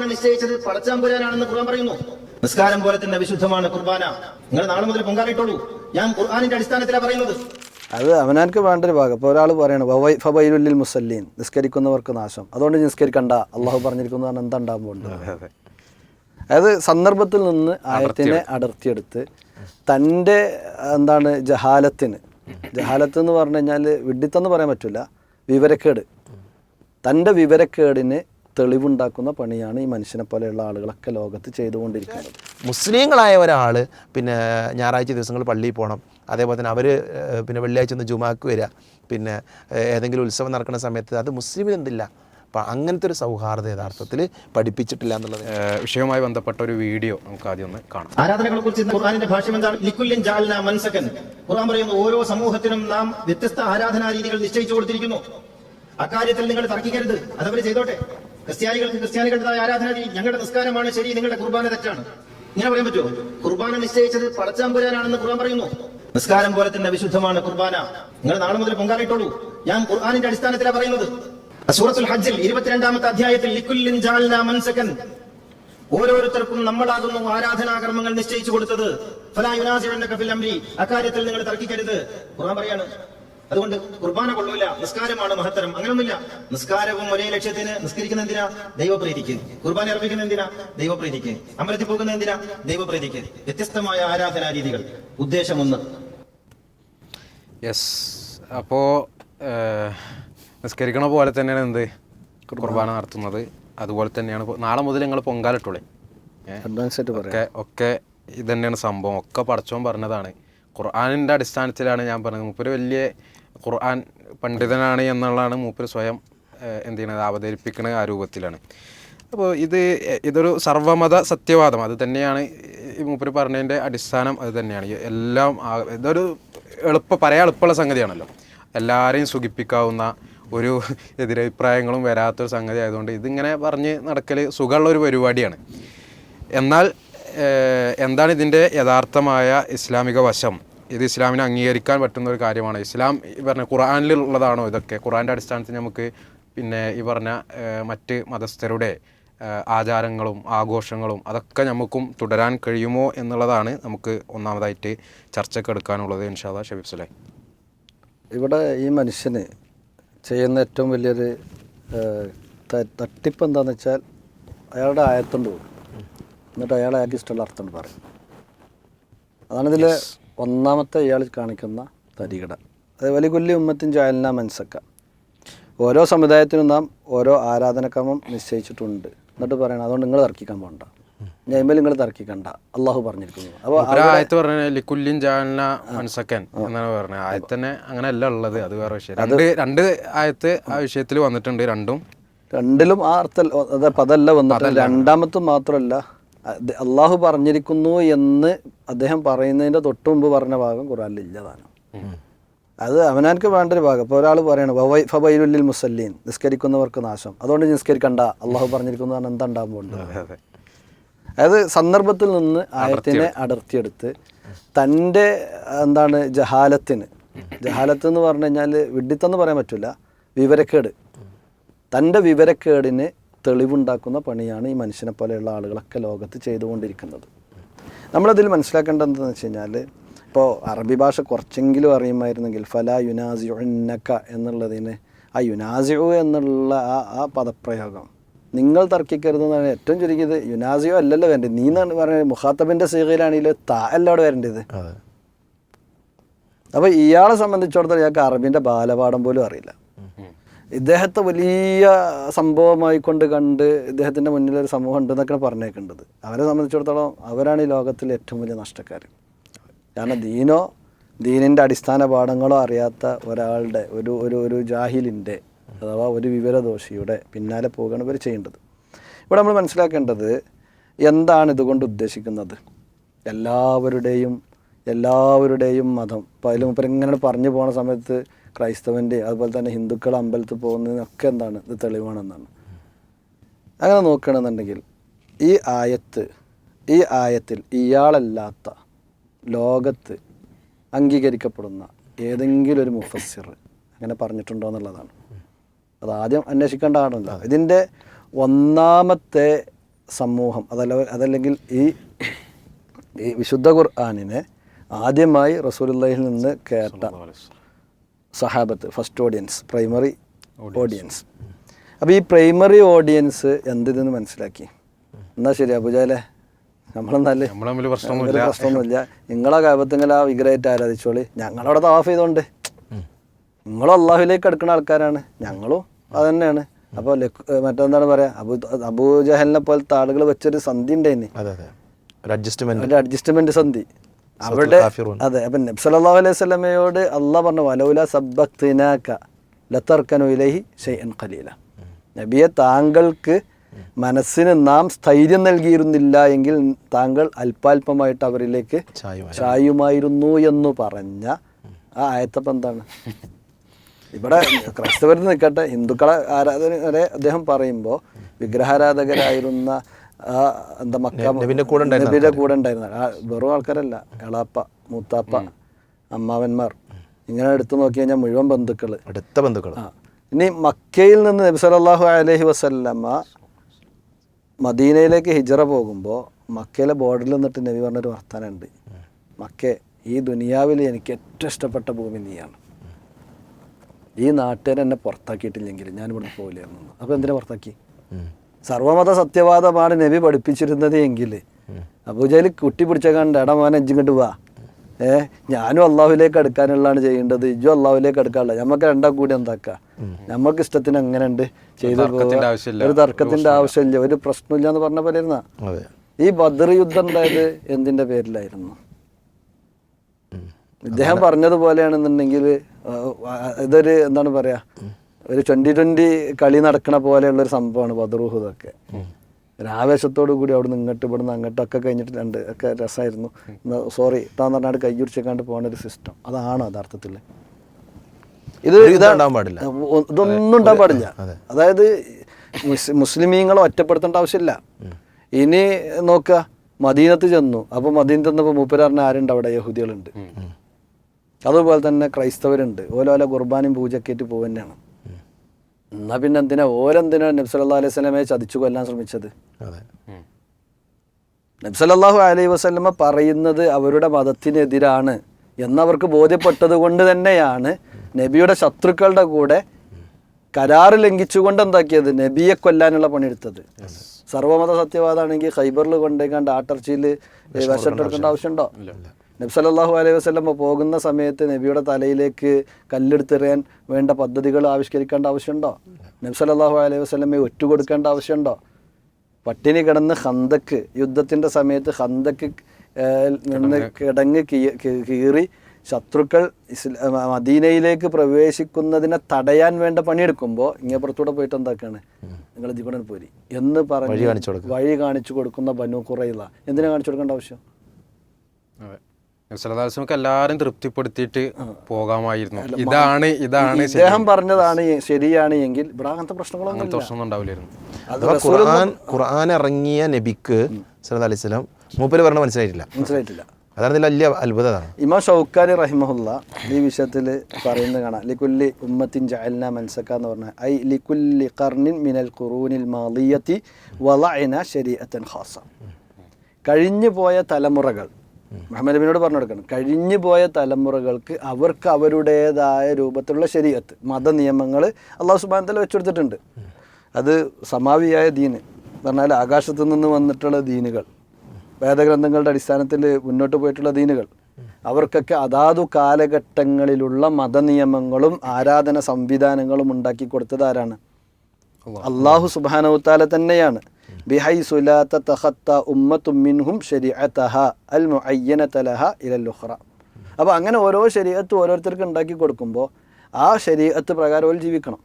കുർബാന നിശ്ചയിച്ചത് പടച്ചാമ്പുരാനാണെന്ന് ഖുർആൻ പറയുന്നു. നിസ്കാരം പോലെ തന്നെ വിശുദ്ധമാണ് കുർബാന നിങ്ങൾ നാളെ മുതൽ പൊങ്കാലിട്ടോളൂ ഞാൻ ഖുർആാനിന്റെ അടിസ്ഥാനത്തിലാണ് പറയുന്നത്. അത് അവനാർക്ക് വേണ്ട ഒരു ഭാഗം. ഇപ്പോൾ ഒരാൾ പറയണം വവൈ ഫബൈലുല്ലിൽ മുസല്ലീൻ. നിസ്കരിക്കുന്നവർക്ക് നാശം. അതുകൊണ്ട് നിസ്കരിക്കണ്ട. അള്ളാഹു പറഞ്ഞിരിക്കുന്നതാണ് എന്താ ഉണ്ടാകാൻ പോകുന്നത് അതെ. അതെ അതായത് സന്ദർഭത്തിൽ നിന്ന് ആയത്തിനെ അടർത്തിയെടുത്ത്. തന്റെ എന്താണ് ജഹാലത്തിന്. ജഹാലത്ത് എന്ന് പറഞ്ഞു കഴിഞ്ഞാൽ വിഡിത്തെന്ന് പറയാൻ പറ്റില്ല വിവരക്കേട്. തന്റെ വിവരക്കേടിന് തെളിവുണ്ടാക്കുന്ന പണിയാണ് ഈ മനുഷ്യനെ പോലെയുള്ള ആളുകളൊക്കെ ലോകത്ത് ചെയ്തുകൊണ്ടിരിക്കുന്നത്. മുസ്ലിങ്ങളായ ഒരാൾ പിന്നെ ഞായറാഴ്ച ദിവസങ്ങൾ പള്ളിയിൽ പോകണം അതേപോലെ തന്നെ അവർ പിന്നെ വെള്ളിയാഴ്ച ഒന്ന് ജുമാക്ക് വരിക പിന്നെ ഏതെങ്കിലും ഉത്സവം നടക്കുന്ന സമയത്ത് അത് മുസ്ലിമിൽ എന്തില്ല. അപ്പം അങ്ങനത്തെ ഒരു സൗഹാർദ്ദം യഥാർത്ഥത്തിൽ പഠിപ്പിച്ചിട്ടില്ല എന്നുള്ളത്. വിഷയവുമായി ബന്ധപ്പെട്ട ഒരു വീഡിയോ നമുക്ക് ആദ്യം ഒന്ന് കാണാം. ആരാധനകളെ കുറിച്ച് ഖുർആാനിന്റെ ഭാഷ്യം എന്താണ്? ലിക്കുല്യൻ ജാൽന മൻസകൻ ഖുർആൻ പറയുന്നു ഓരോ സമൂഹത്തിനും നാം വ്യത്യസ്ത ആരാധനാ രീതികൾ നിശ്ചയിച്ചു കൊടുത്തിരിക്കുന്നു. അക്കാര്യത്തിൽ നിങ്ങൾ തർക്കിക്കരുത്. അതവർ ചെയ്തോട്ടെ? ക്രിസ്ത്യാനികൾക്ക് ക്രിസ്ത്യാനികളുടേതായ ആരാധന രീതി? ഞങ്ങളുടെ നിസ്കാരമാണ് ശരി നിങ്ങളുടെ കുർബാന തെറ്റാണ്. ഇങ്ങനെ പറയാൻ പറ്റുമോ? കുർബാന നിശ്ചയിച്ചത് പടച്ചാമ്പുരാനാണെന്ന് ഖുർആൻ പറയുന്നു. നിസ്കാരം പോലെ തന്നെ വിശുദ്ധമാണ് കുർബാന. നിങ്ങൾ നാളെ മുതൽ പൊങ്കാലിട്ടോളൂ ഞാൻ ഖുർആാനിന്റെ അടിസ്ഥാനത്തിലാണ് പറയുന്നത്. സൂറത്തുൽ ഹജ്ജിൽ ഇരുപത്തിരണ്ടാമത്തെ അധ്യായത്തിൽ ലിക്കുല്ലിൻ ജാൽന മൻസകൻ. ഓരോരുത്തർക്കും നമ്മളാകുന്നു ആരാധനാകർമ്മങ്ങൾ നിശ്ചയിച്ചു കൊടുത്തത്. ഫലാ ഫിൽ അംരി. അക്കാര്യത്തിൽ നിങ്ങൾ തർക്കിക്കരുത്. ഖുർആൻ പറയാണ് അതുകൊണ്ട് കുർബാന കൊള്ളൂല നിസ്കാരമാണ് മഹത്തരം. അങ്ങനൊന്നുമില്ല. നിസ്കാരവും ഒരേ ലക്ഷ്യത്തിന് നിസ്കരിക്കുന്ന എന്തിനാ? ദൈവപ്രീതിക്ക്. കുർബാന അർപ്പിക്കുന്ന എന്തിനാ? ദൈവപ്രീതിക്ക്. അമ്പലത്തിൽ പോകുന്ന എന്തിനാ? ദൈവപ്രീതിക്ക്. വ്യത്യസ്തമായ ആരാധനാ രീതികൾ ഉദ്ദേശം ഒന്ന് യെസ്. അപ്പോ നിസ്കരിക്കണ പോലെ തന്നെയാണ് എന്ത്? കുർബാന നടത്തുന്നത്. അതുപോലെ തന്നെയാണ് നാളെ മുതൽ ഞങ്ങൾ പൊങ്കാലിട്ടോളേ. ഒക്കെ ഒക്കെ ഇത് തന്നെയാണ് സംഭവം. ഒക്കെ പടച്ചോൻ പറഞ്ഞതാണ്. ഖുർആാനിന്റെ അടിസ്ഥാനത്തിലാണ് ഞാൻ പറഞ്ഞത്. മുപ്പൊരു വലിയ ഖുർആൻ പണ്ഡിതനാണ് എന്നുള്ളതാണ് മൂപ്പർ സ്വയം എന്ത് ചെയ്യണത്? അവതരിപ്പിക്കുന്ന ആ രൂപത്തിലാണ്. അപ്പോൾ ഇത് ഇതൊരു സർവമത സത്യവാദം. അത് തന്നെയാണ് മൂപ്പര് പറഞ്ഞതിന്റെ അടിസ്ഥാനം അത് തന്നെയാണ്. എല്ലാം ഇതൊരു എളുപ്പ പറയാൻ എളുപ്പമുള്ള സംഗതിയാണല്ലോ. എല്ലാവരെയും സുഖിപ്പിക്കാവുന്ന ഒരു എതിരഭിപ്രായങ്ങളും വരാത്തൊരു സംഗതി ആയതുകൊണ്ട് ഇതിങ്ങനെ പറഞ്ഞ് നടക്കൽ സുഖമുള്ള ഒരു പരിപാടിയാണ്. എന്നാൽ എന്താണ് ഇതിന്റെ യഥാർത്ഥമായ ഇസ്ലാമിക വശം? ഇത് ഇസ്ലാമിനെ അംഗീകരിക്കാൻ പറ്റുന്ന ഒരു കാര്യമാണ്. ഇസ്ലാം ഈ പറഞ്ഞ ഖുറാനിലുള്ളതാണോ ഇതൊക്കെ? ഖുറാന്റെ അടിസ്ഥാനത്തിൽ നമുക്ക് പിന്നെ ഈ പറഞ്ഞ മറ്റ് മതസ്ഥരുടെ ആചാരങ്ങളും ആഘോഷങ്ങളും അതൊക്കെ നമുക്കും തുടരാൻ കഴിയുമോ എന്നുള്ളതാണ് നമുക്ക് ഒന്നാമതായിട്ട് ചർച്ചയ്ക്ക് എടുക്കാനുള്ളത് ഇൻഷാദ ഷബീബ് സുലൈ. ഇവിടെ ഈ മനുഷ്യന് ചെയ്യുന്ന ഏറ്റവും വലിയൊരു തട്ടിപ്പ് എന്താണെന്ന് വെച്ചാൽ അയാളുടെ ആയത്തുണ്ട്. പോകും എന്നിട്ട് അയാളെ അയാൾക്ക് ഇഷ്ടമുള്ള അർത്ഥം പറയും. അതാണിതിൽ ഒന്നാമത്തെ ഇയാൾ കാണിക്കുന്ന തരികട. അത് വലിയ കൊല്ലി ഉമ്മത്തിൻ ജായലിന മനസ്സക്ക ഓരോ സമുദായത്തിനും നാം ഓരോ ആരാധനക്രമം നിശ്ചയിച്ചിട്ടുണ്ട്. എന്നിട്ട് പറയണം അതുകൊണ്ട് നിങ്ങൾ തർക്കിക്കാൻ പോകണ്ട ഞൈമൽ നിങ്ങൾ തർക്കിക്കണ്ട. അള്ളാഹു പറഞ്ഞിരിക്കുന്നു. അപ്പോൾ ആയത്ത് പറഞ്ഞ ലിക്കുല്ലിൻ ജാലന മൻസക്കൻ എന്നാണ് പറഞ്ഞത്. ആയത്ത് തന്നെ അങ്ങനെ അല്ല ഉള്ളത്. അത് വേറെ വിഷയം. രണ്ട് രണ്ട് ആയത്ത് ആ വിഷയത്തിൽ വന്നിട്ടുണ്ട് രണ്ടും. രണ്ടിലും ആ അർത്ഥം അതല്ല വന്നിട്ട് രണ്ടാമത്തും മാത്രമല്ല അള്ളാഹു പറഞ്ഞിരിക്കുന്നു എന്ന് അദ്ദേഹം പറയുന്നതിന്റെ തൊട്ട് മുമ്പ് പറഞ്ഞ ഭാഗം ഖുറാനിൽ ഇല്ലതാണ് അത് അവനാൻക്ക് വേണ്ട ഒരു ഭാഗം. ഇപ്പോൾ ഒരാൾ പറയണം വവൈ ഫബൈലുല്ലിൽ മുസല്ലീൻ. നിസ്കരിക്കുന്നവർക്ക് നാശം. അതുകൊണ്ട് നിസ്കരിക്കണ്ട. അള്ളാഹു പറഞ്ഞിരിക്കുന്നു എന്താ എന്താണ്ടാകും അതെ അതായത് സന്ദർഭത്തിൽ നിന്ന് ആയത്തിനെ അടർത്തിയെടുത്ത്. തന്റെ എന്താണ് ജഹാലത്തിന്. ജഹാലത്ത് എന്ന് പറഞ്ഞു കഴിഞ്ഞാൽ വിഡിത്തെന്ന് പറയാൻ പറ്റില്ല. വിവരക്കേട്. തന്റെ വിവരക്കേടിന് തെളിവുണ്ടാക്കുന്ന പണിയാണ് ഈ മനുഷ്യനെ പോലെയുള്ള ആളുകളൊക്കെ ലോകത്ത് ചെയ്തുകൊണ്ടിരിക്കുന്നത്. നമ്മളതിൽ മനസ്സിലാക്കേണ്ടത് എന്താണെന്ന് വെച്ച് കഴിഞ്ഞാൽ ഇപ്പോൾ അറബി ഭാഷ കുറച്ചെങ്കിലും അറിയുമായിരുന്നെങ്കിൽ ഫല യുനാസിഉ ഉന്നക്ക എന്നുള്ളതിന് ആ യുനാസിയു എന്നുള്ള ആ ആ പദപ്രയോഗം നിങ്ങൾ തർക്കിക്കരുതെന്നാണ് ഏറ്റവും ചുരുക്കിയത്. യുനാസിയോ അല്ലല്ലോ വരേണ്ടത്. നീ എന്നാണ് പറയുന്നത് മുഖാത്തബിന്റെ സീകയിലാണെങ്കിൽ താ അല്ല അവിടെ വരേണ്ടത്? അപ്പോൾ ഇയാളെ സംബന്ധിച്ചിടത്തോളം ഇയാൾക്ക് അറബിന്റെ ബാലപാഠം പോലും അറിയില്ല. ഇദ്ദേഹത്തെ വലിയ സംഭവമായി കൊണ്ട് കണ്ട് ഇദ്ദേഹത്തിന്റെ മുന്നിൽ ഒരു സമൂഹം ഉണ്ടെന്നൊക്കെയാണ് പറഞ്ഞേക്കേണ്ടത്. അവരെ സംബന്ധിച്ചിടത്തോളം അവരാണ് ഈ ലോകത്തിലെ ഏറ്റവും വലിയ നഷ്ടക്കാർ കാരണം ദീനോ ദീനിന്റെ അടിസ്ഥാന പാഠങ്ങളോ അറിയാത്ത ഒരാളുടെ ഒരു ഒരു ഒരു ജാഹിലിന്റെ അഥവാ ഒരു വിവരദോഷിയുടെ പിന്നാലെ പോവുകയാണ് ഇവർ ചെയ്യേണ്ടത്. ഇവിടെ നമ്മൾ മനസ്സിലാക്കേണ്ടത് എന്താണ് ഇതുകൊണ്ട് ഉദ്ദേശിക്കുന്നത്? എല്ലാവരുടെയും എല്ലാവരുടെയും മതം. ഇപ്പം അതിൽ ഇപ്പം ഇങ്ങനെ പറഞ്ഞു പോകുന്ന സമയത്ത് ക്രൈസ്തവന്റെ അതുപോലെ തന്നെ ഹിന്ദുക്കൾ അമ്പലത്തിൽ പോകുന്നതിനൊക്കെ എന്താണ് ഇത് തെളിവാണെന്നാണ്. അങ്ങനെ നോക്കുകയാണെന്നുണ്ടെങ്കിൽ ഈ ആയത്ത് ഈ ആയത്തിൽ ഇയാളല്ലാത്ത ലോകത്ത് അംഗീകരിക്കപ്പെടുന്ന ഏതെങ്കിലും ഒരു മുഫസ്സിർ അങ്ങനെ പറഞ്ഞിട്ടുണ്ടോ എന്നുള്ളതാണ്. അത് ആദ്യം അന്വേഷിക്കേണ്ടതാണല്ലോ ഇതിന്റെ ഒന്നാമത്തെ സമൂഹം അതല്ല അതല്ലെങ്കിൽ ഈ ഈ വിശുദ്ധ ഖുർആാനിനെ ആദ്യമായി റസൂലുള്ളാഹിൽ നിന്ന് കേട്ട സഹാബത്ത് ഫസ്റ്റ് ഓഡിയൻസ് പ്രൈമറി ഓഡിയൻസ് അപ്പോൾ ഈ പ്രൈമറി ഓഡിയൻസ് എന്തിതെന്ന് മനസ്സിലാക്കി? എന്നാൽ ശരി അബുജാലെ? നമ്മളെന്നാൽ നമ്മൾ തമ്മിൽ ഒരു പ്രശ്നമൊന്നുമില്ല. നിങ്ങളെ കാപത്തെങ്കിൽ ആ വിഗ്രഹമായിട്ട് ആരാധിച്ചോളി? ഞങ്ങളവിടെ താഫ് ചെയ്തോണ്ട് നിങ്ങളും അള്ളാഹുലേക്ക് എടുക്കുന്ന ആൾക്കാരാണ്. ഞങ്ങളും അത് തന്നെയാണ് അപ്പോൾ മറ്റെന്താണ് പറയാ? അബു അബൂജഹലിനെ പോലത്തെ ആളുകൾ വെച്ചൊരു സന്ധി ഉണ്ടായിന് അഡ്ജസ്റ്റ്മെന്റ് ഒരു അഡ്ജസ്റ്റ്മെന്റ് സന്ധി. അവിടെ. അതെ അപ്പം നബ്സല്ലാഹു അലൈഹി സ്വലമയോട് അള്ളാഹ് പറഞ്ഞു വലൗല സബ്ബക്തിനാക്ക ലത്തർക്കനു ഇലഹി ഷെയ്ൻ ഖലീല നബിയെ താങ്കൾക്ക് മനസ്സിന് നാം സ്ഥൈര്യം നൽകിയിരുന്നില്ല എങ്കിൽ താങ്കൾ അല്പാൽപമായിട്ട് അവരിലേക്ക് ചായുമായി. ചായുമായിരുന്നു എന്ന് പറഞ്ഞ ആ ആയത്തപ്പം എന്താണ് ഇവിടെ ക്രൈസ്തവരിൽ നിൽക്കട്ടെ ഹിന്ദുക്കളെ ആരാധന വരെ അദ്ദേഹം പറയുമ്പോൾ വിഗ്രഹാരാധകരായിരുന്ന എന്താ മക്ക നബിന്റെ കൂടെ ഉണ്ടായിരുന്ന കൂടെ വെറും ആൾക്കാരല്ല. എളാപ്പ മൂത്താപ്പ അമ്മാവന്മാർ. ഇങ്ങനെ എടുത്തു നോക്കി കഴിഞ്ഞാൽ മുഴുവൻ ബന്ധുക്കൾ അടുത്ത ബന്ധുക്കൾ ആ. ഇനി മക്കയിൽ നിന്ന് നബി സലാഹു അലഹി വസല്ലമ മദീനയിലേക്ക് ഹിജറ പോകുമ്പോൾ മക്കയിലെ ബോർഡിൽ നിന്നിട്ട് നബി പറഞ്ഞൊരു വർത്താനമുണ്ട്. മക്ക ഈ ദുനിയാവിൽ എനിക്ക് ഏറ്റവും ഇഷ്ടപ്പെട്ട ഭൂമി നീയാണ്. ഈ നാട്ടുകാരെന്നെ പുറത്താക്കിയിട്ടില്ലെങ്കിൽ ഞാൻ ഇവിടെ പോകില്ലായിരുന്നു അപ്പോൾ എന്തിനാ പുറത്താക്കി? സർവമത സത്യവാദമാണ് നബി പഠിപ്പിച്ചിരുന്നത് എങ്കിൽ. അബൂജയിൽ കുട്ടി പിടിച്ച കണ്ട് എടാ മോനെ ഇഞ്ചിങ്ങോട്ട് വാ. ഏ ഞാനും അള്ളാഹുലേക്ക് അടുക്കാനുള്ളതാണ് ചെയ്യേണ്ടത്. ഇജും അള്ളാഹുലേക്ക് അടുക്കാനുള്ള നമുക്ക് രണ്ടാം കൂടി എന്താക്കുക നമുക്ക് ഇഷ്ടത്തിന് അങ്ങനെ ഉണ്ട് ചെയ്തു. ഒരു തർക്കത്തിന്റെ ആവശ്യമില്ല. ഒരു പ്രശ്നമില്ല എന്ന് പറഞ്ഞ പോലെ ഇരുന്ന ഈ ബദർ യുദ്ധം ഉണ്ടായത് എന്തിന്റെ പേരിലായിരുന്നു? ഇദ്ദേഹം പറഞ്ഞതുപോലെയാണെന്നുണ്ടെങ്കിൽ ഇതൊരു എന്താണ് പറയാ? ഒരു ട്വന്റി ട്വന്റി കളി നടക്കണ പോലെയുള്ള ഒരു സംഭവമാണ് ബദറുഹുദൊക്കെ ഒരു ആവേശത്തോടു കൂടി അവിടെ നിന്ന് ഇങ്ങോട്ട് ഇവിടുന്ന് അങ്ങോട്ടൊക്കെ കഴിഞ്ഞിട്ട് രണ്ട് ഒക്കെ രസമായിരുന്നു സോറി താന്ന് പറഞ്ഞാൽ കൈ ഉടിച്ചേക്കാണ്ട് പോകുന്ന ഒരു സിസ്റ്റം അതാണ് യഥാർത്ഥത്തിൽ ഇത് ഒരു യുദ്ധം ഇതാ- ഉണ്ടാവാൻ പാടില്ല. ഇതൊന്നും ഉണ്ടാൻ പാടില്ല. അതായത് മുസ് മുസ്ലിമീങ്ങളെ ഒറ്റപ്പെടുത്തേണ്ട ആവശ്യമില്ല. ഇനി നോക്കുക മദീനത്ത് ചെന്നു. അപ്പോൾ മദീനത്ത് ചെന്നപ്പോൾ മൂപ്പരാറിന് ആരുണ്ട് അവിടെ? യഹൂദികളുണ്ട്. അതുപോലെ തന്നെ ക്രൈസ്തവരുണ്ട്. ഓലോല കുർബാനയും പൂജക്കേറ്റ് പോകുന്നതാണ് എന്നാ പിന്നെ എന്തിനാ? ഓരെന്തിനാ നബ്സല്ലാ അലൈഹി സ്വലമയെ ചതിച്ചു കൊല്ലാൻ ശ്രമിച്ചത്? അതെ. നബ്സല്ലാഹു അലൈഹി വസ്ലമ പറയുന്നത് അവരുടെ മതത്തിനെതിരാണ് എന്നവർക്ക് ബോധ്യപ്പെട്ടത് കൊണ്ട് തന്നെയാണ് നബിയുടെ ശത്രുക്കളുടെ കൂടെ കരാറ് ലംഘിച്ചുകൊണ്ട് എന്താക്കിയത്? നബിയെ കൊല്ലാനുള്ള പണിയെടുത്തത്. സർവമത സത്യവാദാണെങ്കിൽ ഖൈബറിൽ കൊണ്ടേക്കാണ്ട് ആട്ടർച്ചിയിൽ എടുക്കേണ്ട ആവശ്യമുണ്ടോ? നബി സല്ലല്ലാഹു അലൈഹി വസല്ലമ പോകുന്ന സമയത്ത് നബിയുടെ തലയിലേക്ക് കല്ലെടുത്തെറിയാൻ വേണ്ട പദ്ധതികൾ ആവിഷ്കരിക്കേണ്ട ആവശ്യമുണ്ടോ? നബി സല്ലല്ലാഹു അലൈഹി വസല്ലമയെ ഒറ്റുകൊടുക്കേണ്ട ആവശ്യമുണ്ടോ? പട്ടിണി കിടന്ന് ഹന്തക്ക് യുദ്ധത്തിന്റെ സമയത്ത് ഹന്തക്ക് നിന്ന് കിടങ്ങ് കീറി ശത്രുക്കൾ ഇസ്ല മദീനയിലേക്ക് പ്രവേശിക്കുന്നതിനെ തടയാൻ വേണ്ട പണിയെടുക്കുമ്പോൾ ഇങ്ങേപ്പുറത്തൂടെ പോയിട്ട് എന്താക്കാണ്? നിങ്ങൾ ഇതികൂടെ പോരി. എന്ന് വഴി പറഞ്ഞ് കാണിച്ചു കൊടുക്കുക. വഴി കാണിച്ചു കൊടുക്കുന്ന ബനു കുറയില്ല എന്തിനാ കാണിച്ചു കൊടുക്കേണ്ട ആവശ്യം? അതെ എല്ലാവരും എല്ലാരും തൃപ്തിപ്പെടുത്തിയിട്ട് പോകാമായിരുന്നു. ഇതാണ് ഇതാണ് അദ്ദേഹം ഇദ്ദേഹം പറഞ്ഞതാണ് ശരിയാണ് എങ്കിൽ ഇവിടെ അങ്ങനത്തെ പ്രശ്നങ്ങളൊന്നും പ്രശ്നമൊന്നും ഉണ്ടാവില്ലായിരുന്നു. ഖുർആൻ ഖുർആൻ ഇറങ്ങിയ നബിക്ക് സല്ലല്ലാഹു അലൈഹി വസല്ലം മൂപ്പര് പറഞ്ഞ മനസ്സിലായിട്ടില്ല. മനസ്സിലായിട്ടില്ല. അതാണ് ഇതിൽ വലിയ അത്ഭുതമാണ് ഇമാം ഷൗക്കാനി റഹിമഹുല്ല ഈ വിഷയത്തിൽ പറയുന്നത് കാണാം. ലിക്കുല്ലി ഉമ്മത്തിൻ ജഅൽന മൻസക്ക എന്ന് പറഞ്ഞാൽ ഐ ലിക്കുല്ലി ഖർണിൻ മിനൽ ഖുറൂനിൽ മാലിയത്തി വളഅന ശരീഅത്തൻ ഖാസ. കഴിഞ്ഞു പോയ തലമുറകൾ മുഹമ്മദ് നബിനോട് പറഞ്ഞു കൊടുക്കണം കഴിഞ്ഞു പോയ തലമുറകൾക്ക് അവർക്ക് അവരുടേതായ രൂപത്തിലുള്ള ശരീരത്ത് മത നിയമങ്ങൾ അള്ളാഹു സുബാൻ തല വെച്ചുകൊടുത്തിട്ടുണ്ട് അത് സമാവിയായ ദീന്. പറഞ്ഞാൽ ആകാശത്തു നിന്ന് വന്നിട്ടുള്ള ദീനുകൾ വേദഗ്രന്ഥങ്ങളുടെ അടിസ്ഥാനത്തിൽ മുന്നോട്ട് പോയിട്ടുള്ള ദീനുകൾ അവർക്കൊക്കെ അതാതു കാലഘട്ടങ്ങളിലുള്ള മതനിയമങ്ങളും ആരാധന സംവിധാനങ്ങളും ഉണ്ടാക്കി കൊടുത്തത് ആരാണ്? അള്ളാഹു. സുബാനവുത്താല തന്നെയാണ്. ബിഹൈസു ലാ തതഖത്ത ഉമ്മത്തും മിൻഹും ശരീഅതഹ അൽ മുഅയ്യനത ലഹ ഇലൽ ഉഖ്റ അപ്പോൾ അങ്ങനെ ഓരോ ശരീഅത്ത് ഓരോരുത്തർക്ക് ഉണ്ടാക്കി കൊടുക്കുമ്പോൾ ആ ശരീഅത്ത് പ്രകാരം അവർ ജീവിക്കണം.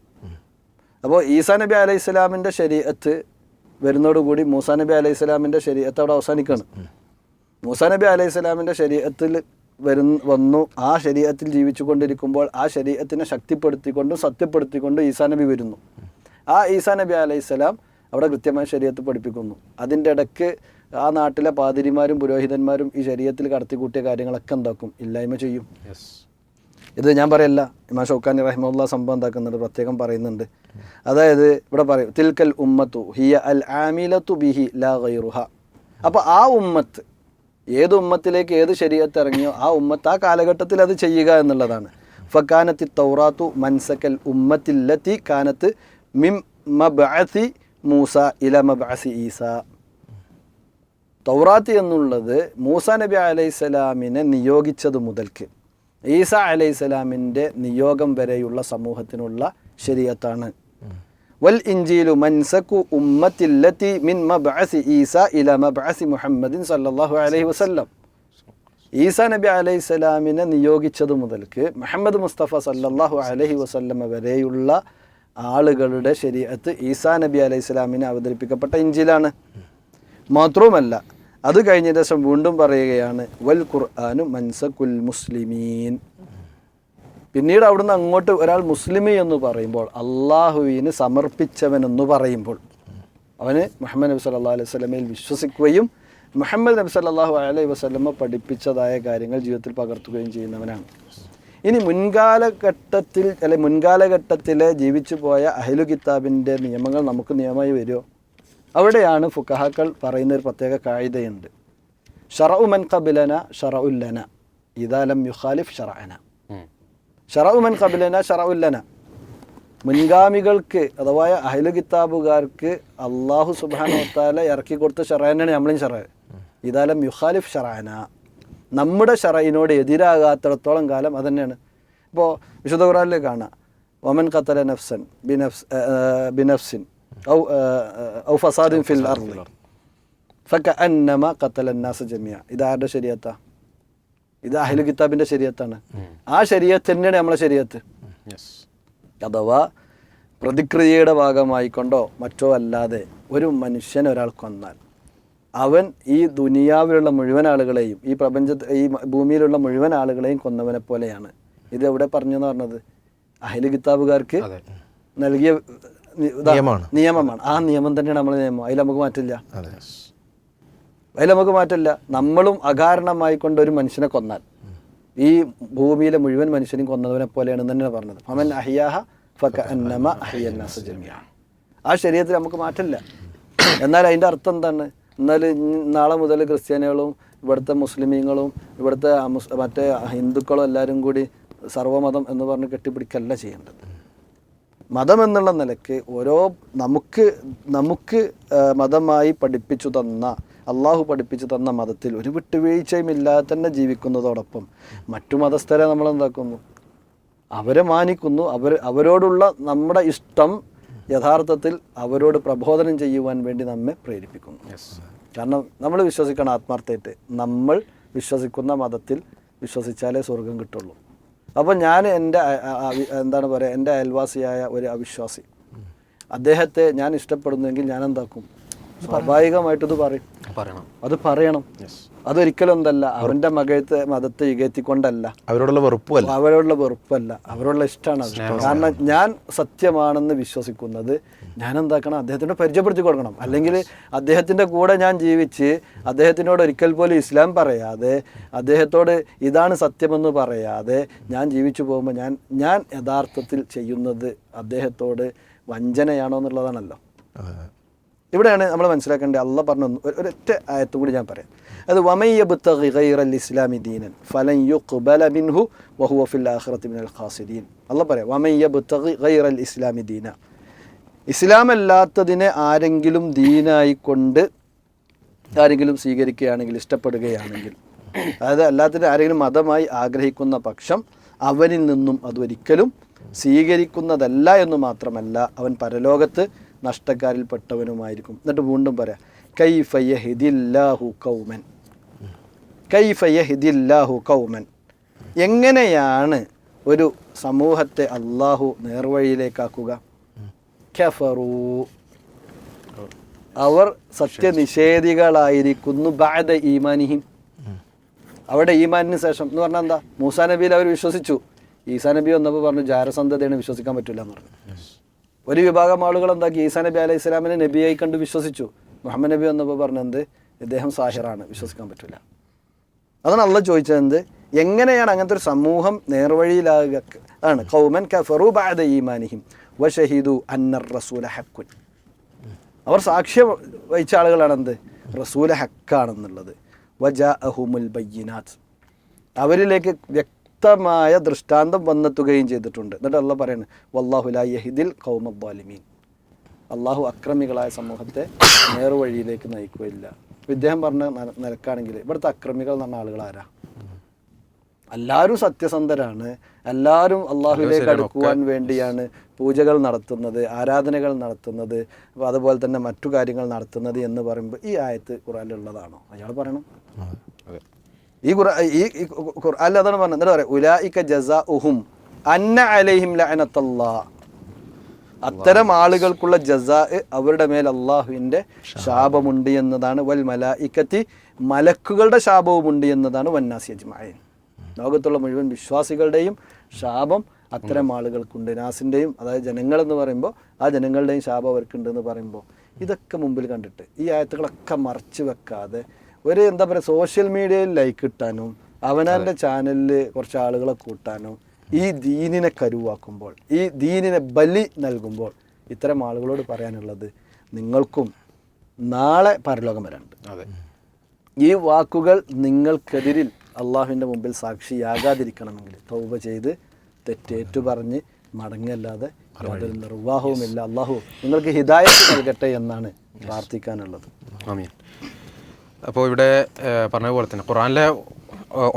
അപ്പോൾ ഈസാ നബി അലൈഹി സ്വലാമിന്റെ ശരീഅത്ത് വരുന്നതോടുകൂടി മൂസാ നബി അലൈഹി സ്വലാമിന്റെ ശരീഅത്ത് അവിടെ അവസാനിക്കുകയാണ് മൂസാ നബി അലൈഹി സ്വലാമിന്റെ ശരീഅത്തിൽ വരുന്ന വന്നു ആ ശരീരത്തിൽ ജീവിച്ചു കൊണ്ടിരിക്കുമ്പോൾ ആ ശരീരത്തിനെ ശക്തിപ്പെടുത്തിക്കൊണ്ടും സത്യപ്പെടുത്തിക്കൊണ്ടും ഈസാ നബി വരുന്നു. ആ ഈസാ നബി അലൈഹി സ്വലാം അവിടെ കൃത്യമായി ശരീരത്ത് പഠിപ്പിക്കുന്നു. അതിന്റെ ഇടയ്ക്ക് ആ നാട്ടിലെ പാതിരിമാരും പുരോഹിതന്മാരും ഈ ശരീരത്തിൽ കടത്തിക്കൂട്ടിയ കാര്യങ്ങളൊക്കെ എന്താക്കും? ഇല്ലായ്മ ചെയ്യും. ഇത് ഞാൻ പറയല്ല. ഇമാം ഷൗക്കാനി റഹ്മുല്ല സംഭവം എന്താക്കുന്നുണ്ട്. പ്രത്യേകം പറയുന്നുണ്ട്. അതായത് ഇവിടെ പറയും തിൽക്കൽ ഉമ്മത്തു ഹിയ അൽ ആമിലത്തു ബിഹി ലാ ഗൈറുഹ. അപ്പോൾ ആ ഉമ്മത്ത് ഏത് ഉമ്മത്തിലേക്ക് ഏത് ശരീരത്ത് ഇറങ്ങിയോ ആ ഉമ്മത്ത് ആ കാലഘട്ടത്തിൽ അത് ചെയ്യുക എന്നുള്ളതാണ്. ഫക്കാനത്തി തൗറാത്തു മൻസക്കൽ ഉമ്മത്തില്ലത്തി കാനത്ത് മിം മബഅസി മൂസ ഇല മബാസി ഈസ. തൗറാത്ത് എന്നുള്ളത് മൂസ നബി അലൈഹിസ്സലാമിനെ നിയോഗിച്ചത് മുതൽക്ക്. ഈസ അലൈഹിസ്സലാമിന്റെ നിയോഗം വരെയുള്ള സമൂഹത്തിനുള്ള ശരിയത്താണ് വൽ ഇഞ്ചീലു മൻസക്കു ഉമ്മത്തില്ലത്തി മിൻ മബാസി ഈസ ഇല മബാസി മുഹമ്മദിൻ സല്ലല്ലാഹു അലൈഹി വസല്ലം. ഈസ നബി അലൈഹി സ്വലാമിനെ നിയോഗിച്ചത് മുതൽക്ക് മുഹമ്മദ് മുസ്തഫ സല്ലല്ലാഹു അലൈഹി വസല്ലമ വരെയുള്ള ആളുകളുടെ ശരീരത്ത് ഈസാ നബി അലൈഹി ഇസ്ലാമിനെ അവതരിപ്പിക്കപ്പെട്ട ഇഞ്ചിലാണ്. മാത്രവുമല്ല അത് കഴിഞ്ഞ ദിവസം വീണ്ടും പറയുകയാണ് വൽ ഖുർആാനു മൻസഖുൽ മുസ്ലിമീൻ. പിന്നീട് അവിടുന്ന് അങ്ങോട്ട് ഒരാൾ മുസ്ലിമി എന്ന് പറയുമ്പോൾ അള്ളാഹുവിന് സമർപ്പിച്ചവൻ എന്ന് പറയുമ്പോൾ അവന് മുഹമ്മദ് നബി സല്ലാ അലൈഹി വസ്ലമയിൽ വിശ്വസിക്കുകയും മുഹമ്മദ് നബി സല്ലാഹു അലൈഹി വസ്ലമ പഠിപ്പിച്ചതായ കാര്യങ്ങൾ ജീവിതത്തിൽ പകർത്തുകയും ചെയ്യുന്നവനാണ്. ഇനി മുൻകാലഘട്ടത്തിൽ അല്ലെ മുൻകാലഘട്ടത്തിലെ ജീവിച്ചു പോയ അഹ്ലു കിതാബിന്റെ നിയമങ്ങൾ നമുക്ക് നിയമമായി വരുമോ? അവിടെയാണ് ഫുക്കഹാക്കൾ പറയുന്ന ഒരു പ്രത്യേക കായികയുണ്ട്. ഷറഉ മൻ കബിലന ഷറഉല്ലന ഇദാലം യുഖാലിഫ് ഷറഅന. ഷറഉ മൻ കബിലന ഷറഉല്ലന മുൻഗാമികൾക്ക് അഥവാ അഹ്ലു കിതാബുകാർക്ക് അള്ളാഹു സുബാനോത്താല ഇറക്കി കൊടുത്ത ഷറഅനാണ് നമ്മളും ഷറ ഇദാലം യുഖാലിഫ് ഷറഅന. നമ്മുടെ ഷറയിനോട് എതിരാകാത്തിടത്തോളം കാലം തന്നെയാണ്. ഇപ്പോൾ വിശുദ്ധ ഖുറാനിൽ കാണാം. ഒമൻ ഖത്തല നഫ്സൻ ബിനഫ്സ് ബിനഫ്സിൻ ഔ ഔ ഫസാദിൻ ഫിൽ അർളി ഫക്ക അന്നമ ഖത്തല നാസ ജമിയ ഇത് ആരുടെ ശരിയത്താ? ഇത് അഹ്ലു കിതാബിന്റെ ശരിയത്താണ്. ആ ശരിയത്ത് തന്നെയാണ് നമ്മളെ ശരിയത്ത്. അഥവാ പ്രതിക്രിയയുടെ ഭാഗമായിക്കൊണ്ടോ മറ്റോ അല്ലാതെ ഒരു മനുഷ്യൻ ഒരാൾ കൊന്നാൽ അവൻ ഈ ദുനിയാവിലുള്ള മുഴുവൻ ആളുകളെയും ഈ പ്രപഞ്ച ഈ ഭൂമിയിലുള്ള മുഴുവൻ ആളുകളെയും കൊന്നവനെ പോലെയാണ്. ഇത് എവിടെ പറഞ്ഞു എന്ന് പറഞ്ഞത്? അഹിൽ കിതാബുകാർക്ക് നൽകിയ നിയമമാണ്. ആ നിയമം തന്നെയാണ് നമ്മളെ നിയമം. അതിൽ നമുക്ക് മാറ്റില്ല അതെ. അതിൽ നമുക്ക് മാറ്റില്ല നമ്മളും അകാരണമായി കൊണ്ട് ഒരു മനുഷ്യനെ കൊന്നാൽ ഈ ഭൂമിയിലെ മുഴുവൻ മനുഷ്യനും കൊന്നവനെ പോലെയാണ് തന്നെയാണ് പറഞ്ഞത്. അവൻ അഹിയാഹ ഫക അന്നമ അഹിയന്നാസ ജമിയ. ആ ശരീരത്തിൽ നമുക്ക് മാറ്റില്ല എന്നാൽ അതിന്റെ അർത്ഥം എന്താണ്? എന്നാൽ നാളെ മുതൽ ക്രിസ്ത്യാനികളും ഇവിടുത്തെ മുസ്ലിമീങ്ങളും ഇവിടുത്തെ മറ്റേ ഹിന്ദുക്കളും എല്ലാവരും കൂടി സർവമതം എന്ന് പറഞ്ഞ് കെട്ടിപ്പിടിക്കല്ല ചെയ്യേണ്ടത്. മതം എന്നുള്ള നിലയ്ക്ക് ഓരോ നമുക്ക് നമുക്ക് മതമായി പഠിപ്പിച്ചു തന്ന അള്ളാഹു പഠിപ്പിച്ചു തന്ന മതത്തിൽ ഒരു വിട്ടുവീഴ്ചയും ഇല്ലാതെ തന്നെ ജീവിക്കുന്നതോടൊപ്പം മറ്റു മതസ്ഥരെ നമ്മൾ എന്താക്കുന്നു അവരെ മാനിക്കുന്നു. അവർ അവരോടുള്ള നമ്മുടെ ഇഷ്ടം യഥാർത്ഥത്തിൽ അവരോട് പ്രബോധനം ചെയ്യുവാൻ വേണ്ടി നമ്മെ പ്രേരിപ്പിക്കുന്നു. കാരണം നമ്മൾ വിശ്വസിക്കണം ആത്മാർത്ഥമായിട്ട്. നമ്മൾ വിശ്വസിക്കുന്ന മതത്തിൽ വിശ്വസിച്ചാലേ സ്വർഗം കിട്ടുള്ളൂ. അപ്പോൾ ഞാൻ എന്റെ എന്താണ് പറയുക എന്റെ അയൽവാസിയായ ഒരു അവിശ്വാസി. അദ്ദേഹത്തെ ഞാൻ ഇഷ്ടപ്പെടുന്നെങ്കിൽ ഞാൻ എന്താക്കും? സ്വാഭാവികമായിട്ട് ഇത് പറയും. പറയണം. അത് പറയണം. അതൊരിക്കലും എന്തല്ല അവരുടെ മകത്തെ മതത്തെ ഇകഴ്ത്തിക്കൊണ്ടല്ല അവരോടുള്ള വെറുപ്പല്ല അവരോടുള്ള വെറുപ്പല്ല. അവരോടുള്ള ഇഷ്ടമാണ് അത്. കാരണം ഞാൻ സത്യമാണെന്ന് വിശ്വസിക്കുന്നത് ഞാൻ എന്താക്കണം അദ്ദേഹത്തിനോട് പരിചയപ്പെടുത്തി കൊടുക്കണം. അല്ലെങ്കിൽ അദ്ദേഹത്തിന്റെ കൂടെ ഞാൻ ജീവിച്ച് അദ്ദേഹത്തിനോട് ഒരിക്കൽ പോലും ഇസ്ലാം പറയാതെ അദ്ദേഹത്തോട് ഇതാണ് സത്യമെന്ന് പറയാതെ ഞാൻ ജീവിച്ചു പോകുമ്പോൾ ഞാൻ ഞാൻ യഥാർത്ഥത്തിൽ ചെയ്യുന്നത് അദ്ദേഹത്തോട് വഞ്ചനയാണോ എന്നുള്ളതാണല്ലോ. ഇവിടെയാണ് നമ്മൾ മനസ്സിലാക്കേണ്ടത്. അള്ള പറഞ്ഞ ഒരൊറ്റ ആയത്തും കൂടി ഞാൻ പറയാം. അത് വമയ്യബുത്തഗി ഗൈറൽ ഇസ്ലാമി ദീനൻ ഫലൻ യുഖ്ബല മിൻഹു വഹുവ ഫിൽ ആഖിറതി മിനൽ ഖാസിരീൻ അള്ള പറയാം വമയ്യബുത്തഗി ഖൈറൽ ഇസ്ലാമി ദീന. ഇസ്ലാം അല്ലാത്തതിനെ ആരെങ്കിലും ദീനായി കൊണ്ട് ആരെങ്കിലും സ്വീകരിക്കുകയാണെങ്കിൽ ഇഷ്ടപ്പെടുകയാണെങ്കിൽ അതായത് അല്ലാത്തതിനെ ആരെങ്കിലും മതമായി ആഗ്രഹിക്കുന്ന പക്ഷം അവനിൽ നിന്നും അതൊരിക്കലും സ്വീകരിക്കുന്നതല്ല എന്ന് മാത്രമല്ല അവൻ പരലോകത്ത് നഷ്ടക്കാരിൽപ്പെട്ടവനുമായിരിക്കും. എന്നിട്ട് വീണ്ടും പറയാം കൈഫയ്യ ഹിദില്ലാഹു കൗമൻ കൈഫയ്യ ഹിദില്ലാഹു കൗമൻ എങ്ങനെയാണ് ഒരു സമൂഹത്തെ അള്ളാഹു നേർവഴിയിലേക്കാക്കുക? കഫറൂ. അവർ സത്യനിഷേധികളായിരിക്കുന്നു ബാദ ഈമാനിഹിം. അവിടെ ഈമാനിന് ശേഷം എന്ന് പറഞ്ഞാൽ എന്താ? മൂസാ നബിയിൽ അവർ വിശ്വസിച്ചു. ഈസാ നബി വന്നപ്പോൾ പറഞ്ഞു ജാരസന്ധതയാണ് വിശ്വസിക്കാൻ പറ്റില്ല എന്ന് പറഞ്ഞു. ഒരു വിഭാഗം ആളുകൾ എന്താക്കി ഈസാ നബി അലൈഹി സ്വലാമിനെ നബിയായി കണ്ട് വിശ്വസിച്ചു? മുഹമ്മദ് നബി വന്നപ്പോൾ പറഞ്ഞത് ഇദ്ദേഹം സാഹിറാണ് വിശ്വസിക്കാൻ പറ്റില്ല അതാണ് അള്ള ചോദിച്ചത് എങ്ങനെയാണ് അങ്ങനത്തെ ഒരു സമൂഹം നേർവഴിയിലാകുക? ആണ്. കൗമൻ കഫറു ഈമാനിഹിം അന്നർ ഹക്കുൻ. അവർ സാക്ഷ്യം വഹിച്ച ആളുകളാണ് എന്ത്? റസൂല ഹക്കാണെന്നുള്ളത്. വജ അഹുമുൽ ബയ്യനാഥ് അവരിലേക്ക് വ്യക്തമായ ദൃഷ്ടാന്തം വന്നെത്തുകയും ചെയ്തിട്ടുണ്ട്. എന്നിട്ട് അല്ല പറയുന്നത് വല്ലാഹുല യഹിദിൽ കൗമബാലിമീൻ അള്ളാഹു അക്രമികളായ സമൂഹത്തെ നേർവഴിയിലേക്ക് നയിക്കുകയില്ല. ഇദ്ദേഹം പറഞ്ഞ നിരക്കാണെങ്കിൽ നിലക്കാണെങ്കിൽ ഇവിടുത്തെ അക്രമികൾ എന്ന് പറഞ്ഞ ആളുകൾ ആരാ? എല്ലാവരും സത്യസന്ധരാണ്. എല്ലാവരും അള്ളാഹുവിലേക്ക് അടുക്കുവാൻ വേണ്ടിയാണ് പൂജകൾ നടത്തുന്നത് ആരാധനകൾ നടത്തുന്നത് അതുപോലെ തന്നെ മറ്റു കാര്യങ്ങൾ നടത്തുന്നത് എന്ന് പറയുമ്പോൾ ഈ ആയത്ത് ഖുറാനിലുള്ളതാണോ അയാൾ പറയണം. ഈ ഖുറാ ഈ ഖുർആനിൽ അതാണ് പറഞ്ഞത്. എന്താ പറയാം ഉലായിക്ക ജസാ ഉഹും അന്ന അലൈഹിം ലഅനത്തല്ലാ. അത്തരം ആളുകൾക്കുള്ള ജസാ അവരുടെ മേൽ അള്ളാഹുവിന്റെ ശാപമുണ്ട് എന്നതാണ്. വൽ മലായിക്കത്തി മലക്കുകളുടെ ശാപവുമുണ്ട് എന്നതാണ്. വന്നാസി അജ്മായൻ ലോകത്തുള്ള മുഴുവൻ വിശ്വാസികളുടെയും ശാപം അത്തരം ആളുകൾക്കുണ്ട്. നാസിന്റെയും അതായത് ജനങ്ങൾ എന്ന് പറയുമ്പോൾ ആ ജനങ്ങളുടെയും ശാപം അവർക്കുണ്ട് എന്ന് പറയുമ്പോൾ ഇതൊക്കെ മുമ്പിൽ കണ്ടിട്ട് ഈ ആയത്തുകളൊക്കെ മറച്ചു വെക്കാതെ ഒരു എന്താ പറയുക സോഷ്യൽ മീഡിയയിൽ ലൈക്ക് കിട്ടാനും അവനാന്റെ ചാനലിൽ കുറച്ച് ആളുകളെ കൂട്ടാനും ഈ ദീനിനെ കരുവാക്കുമ്പോൾ ഈ ദീനിനെ ബലി നൽകുമ്പോൾ ഇത്തരം ആളുകളോട് പറയാനുള്ളത് നിങ്ങൾക്കും നാളെ പരലോകം വരാനുണ്ട്. ഈ വാക്കുകൾ നിങ്ങൾക്കെതിരിൽ അള്ളാഹുവിന്റെ മുമ്പിൽ സാക്ഷിയാകാതിരിക്കണമെങ്കിൽ തൗബ ചെയ്ത് തെറ്റേറ്റു പറഞ്ഞ് മടങ്ങല്ലാതെ യാതൊരു നിർവാഹവുമില്ല. അള്ളാഹു നിങ്ങൾക്ക് ഹിദായത്ത് നൽകട്ടെ എന്നാണ് പ്രാർത്ഥിക്കാനുള്ളത്. ആമീൻ. അപ്പോൾ ഇവിടെ പറഞ്ഞതുപോലെ തന്നെ ഖുറാനിലെ